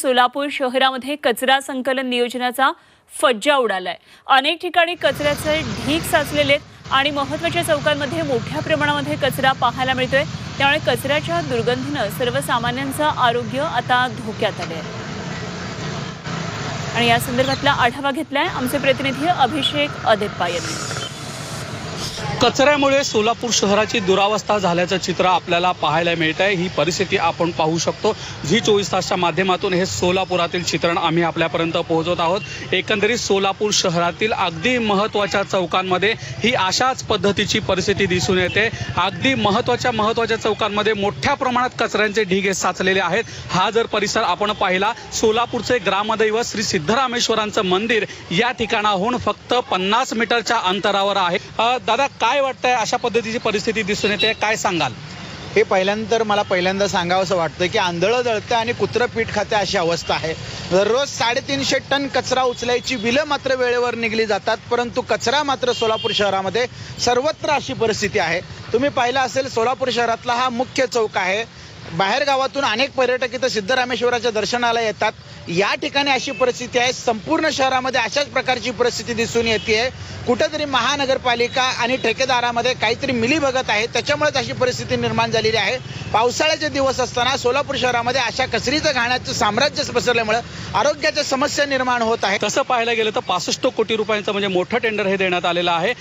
सोलापूर शहरामध्ये कचरा संकलन नियोजनाचा फज्जा उडालाय. अनेक ठिकाणी कचऱ्याचे ढीग साचलेले आहेत आणि महत्त्वाच्या चौकांमध्ये मोठ्या प्रमाणामध्ये कचरा पाहायला मिळतोय. त्यामुळे कचऱ्याच्या दुर्गंधीनं सर्वसामान्यांचं आरोग्य आता धोक्यात आले आहे आणि या संदर्भातला आढावा घेतलाय आमचे प्रतिनिधी अभिषेक अदेप्पा यांनी. कचऱ्यामुळे सोलापूर शहराची दुरावस्था झाल्याचं चित्र आपल्याला पाहायला मिळत आहे. ही परिस्थिती आपण पाहू शकतो. झी चोवीस तासच्या माध्यमातून हे सोलापुरातील चित्रण आम्ही आपल्यापर्यंत पोहोचवत आहोत. एकंदरीत सोलापूर शहरातील अगदी महत्त्वाच्या चौकांमध्ये ही अशाच पद्धतीची परिस्थिती दिसून येते. अगदी महत्त्वाच्या महत्त्वाच्या चौकांमध्ये मोठ्या प्रमाणात कचऱ्यांचे ढिगे साचलेले आहेत. हा जर परिसर आपण पाहिला सोलापूरचे ग्रामदैवत श्री सिद्धरामेश्वरांचं मंदिर या ठिकाणाहून फक्त पन्नास मीटरच्या अंतरावर आहे. दादा काय वाटतंय अशा पद्धतीची परिस्थिती दिसून येते? काय सांगाल? हे पहिल्यांदा तर मला पहिल्यांदा सांगावंसं वाटतं की आंधळं जळतं आणि कुत्रं पीठ खाते अशी अवस्था आहे. दररोज साडेतीनशे टन कचरा उचलायची बिलं मात्र वेळेवर निघली जातात परंतु कचरा मात्र सोलापूर शहरामध्ये सर्वत्र अशी परिस्थिती आहे. तुम्ही पाहिलं असेल सोलापूर शहरातला हा मुख्य चौक आहे. बाहेर गावातून अनेक पर्यटक इथं सिद्धरामेश्वराच्या दर्शनाला येतात. या ठिकाणी अशी परिस्थिती आहे. संपूर्ण शहरामध्ये अशाच प्रकारची परिस्थिती दिसून येते कुठेतरी महानगरपालिका आणि ठेकेदारामध्ये काहीतरी मिली बघत आहे. त्याच्यामुळेच अशी परिस्थिती निर्माण झालेली आहे. पावसाळ्याचे दिवस असताना सोलापूर शहरामध्ये अशा कचरीचं घाण्याचं साम्राज्य पसरल्यामुळे आरोग्याच्या समस्या निर्माण होत आहे तसं पाहायला गेलं तर पासष्ट कोटी रुपयांचं म्हणजे मोठं टेंडर हे देण्यात आलेलं आहे.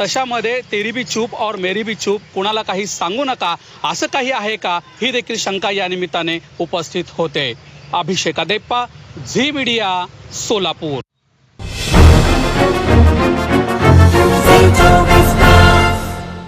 तशामध्ये तेरी बी चूप और मेरी बी चूप कुणाला काही सांगू नका. असं काही आहे का? ही देखील शंका या निमित्ताने उपस्थित होते. Abhishek Adeppa Zee media Solapur.